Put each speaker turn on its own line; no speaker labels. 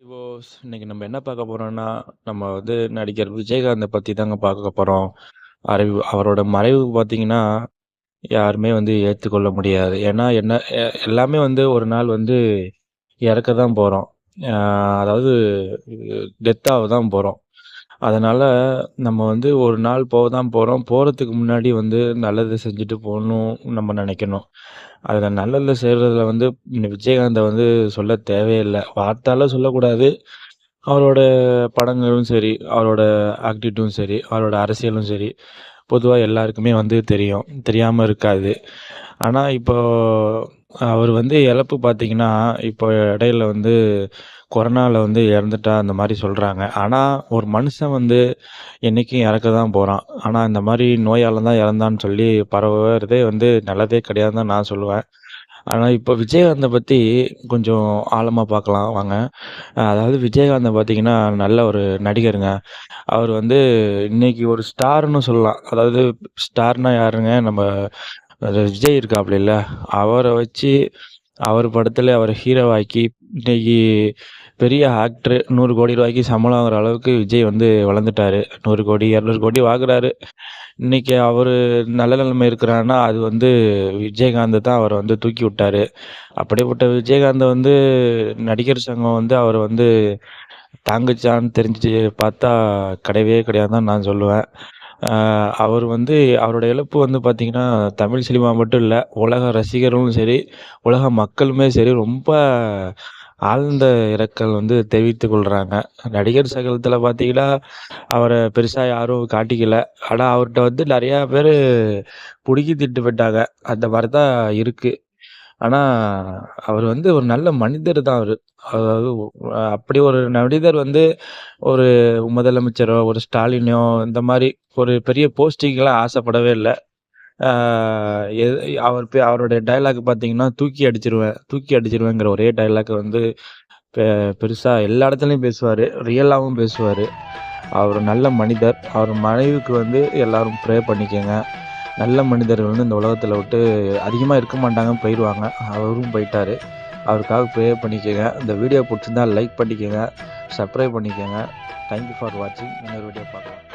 விவோஸ் இன்னைக்கு நம்ம என்ன பார்க்க போறோம்னா, நம்ம வந்து நடிகர் விஜயகாந்த பத்தி தாங்க பார்க்க போறோம். அறிவு அவரோட மறைவு பார்த்தீங்கன்னா, யாருமே வந்து ஏற்றுக்கொள்ள முடியாது. ஏன்னா என்ன எல்லாமே வந்து ஒரு நாள் வந்து இறக்க தான் போறோம். அதாவது டெத் ஆக தான் போறோம். அதனால் நம்ம வந்து ஒரு நாள் போக தான் போகிறோம் போகிறதுக்கு முன்னாடி வந்து நல்லது செஞ்சுட்டு போகணும் நம்ம நினைக்கணும். அதில் நல்லதில் செய்கிறதுல வந்து விஜயகாந்தை வந்து சொல்ல தேவையில்லை வார்த்தால சொல்லக்கூடாது. அவரோட படங்களும் சரி, அவரோட ஆக்டிவிட்டும் சரி, அவரோட அரசியலும் சரி, பொதுவாக எல்லாருக்குமே வந்து தெரியும். தெரியாமல் இருக்காது. ஆனால் இப்போ அவர் வந்து இழப்பு பார்த்தீங்கன்னா, இப்போ இடையில வந்து கொரோனால வந்து இறந்துட்டா அந்த மாரி சொல்றாங்க. ஆனா ஒரு மனுஷன் வந்து என்னைக்கும் இறக்க தான் போறான். ஆனா இந்த மாரி நோயால தான் இறந்தான்னு சொல்லி பரவுறதே வந்து நல்லதே கிடையாதுன்னு தான் நான் சொல்லுவேன். ஆனா இப்போ விஜயகாந்த பத்தி கொஞ்சம் ஆழமா பார்க்கலாம் வாங்க. அதாவது விஜயகாந்த பார்த்தீங்கன்னா, நல்ல ஒரு நடிகருங்க. அவர் வந்து இன்னைக்கு ஒரு ஸ்டார்ன்னு சொல்லலாம். அதாவது ஸ்டார்னா யாருங்க? நம்ம அது விஜய் இருக்காப்புலைல்ல, அவரை வச்சு அவர் படத்தில் அவரை ஹீரோவாக்கி, இன்னைக்கு பெரிய ஆக்டர் நூறு கோடி ரூபாய்க்கு சம்பளம் வாங்குற அளவுக்கு விஜய் வந்து வளர்ந்துட்டாரு. நூறு கோடி, 200 கோடி வாங்குறாரு. இன்னைக்கு அவர் நல்ல நிலைமை இருக்கிறாருன்னா, அது வந்து விஜயகாந்த் தான் அவரை வந்து தூக்கி விட்டாரு. அப்படிப்பட்ட விஜயகாந்த் வந்து நடிகர் சங்கம் வந்து அவரை வந்து தாங்குச்சான்னு தெரிஞ்சு பார்த்தா கிடையவே கிடையாதுன்னு தான் நான் சொல்லுவேன். அவர் வந்து அவரோட இழப்பு வந்து பார்த்திங்கன்னா தமிழ் சினிமா மட்டும் இல்லை உலக ரசிகர்களும் சரி, உலக மக்களுமே சரி ரொம்ப ஆழ்ந்த இரங்கல் வந்து தெரிவித்து கொள்கிறாங்க நடிகர் சகலத்தில் பார்த்தீங்கன்னா, அவரை பெருசாக யாரும் காட்டிக்கல. ஆனால் அவர்கிட்ட வந்து நிறையா பேர் பிடுக்கி திட்டு போயிட்டாங்க. அந்த மாதிரி தான் இருக்குது ஆனா அவர் வந்து ஒரு நல்ல மனிதர் தான் அவரு. அதாவது அப்படி ஒரு மனிதர் வந்து ஒரு முதலமைச்சரோ, ஒரு ஸ்டாலினோ இந்த மாதிரி ஒரு பெரிய போஸ்டிங்லாம் ஆசைப்படவே இல்லை எது அவர் அவருடைய டயலாக் பார்த்தீங்கன்னா, தூக்கி அடிச்சிருவேன் தூக்கி அடிச்சிருவேங்கிற ஒரே டைலாக் வந்து பெ பெருசா எல்லா இடத்துலையும் பேசுவாரு. ரியலாகவும் பேசுவாரு. அவர் நல்ல மனிதர். அவர் மனைவிக்கு வந்து எல்லாரும் ப்ரே பண்ணிக்கோங்க நல்ல மனிதர்கள் வந்து இந்த உலகத்தில் விட்டு அதிகமாக இருக்க மாட்டாங்க, போயிடுவாங்க அவரும் போயிட்டாரு. அவருக்காக ப்ரே பண்ணிக்கோங்க இந்த வீடியோ பிடிச்சிருந்தால் லைக் பண்ணிக்கோங்க சப்ஸ்கிரைப் பண்ணிக்கோங்க தேங்க் யூ ஃபார் வாட்சிங். இன்னொரு வீடியோ பார்க்கலாம்.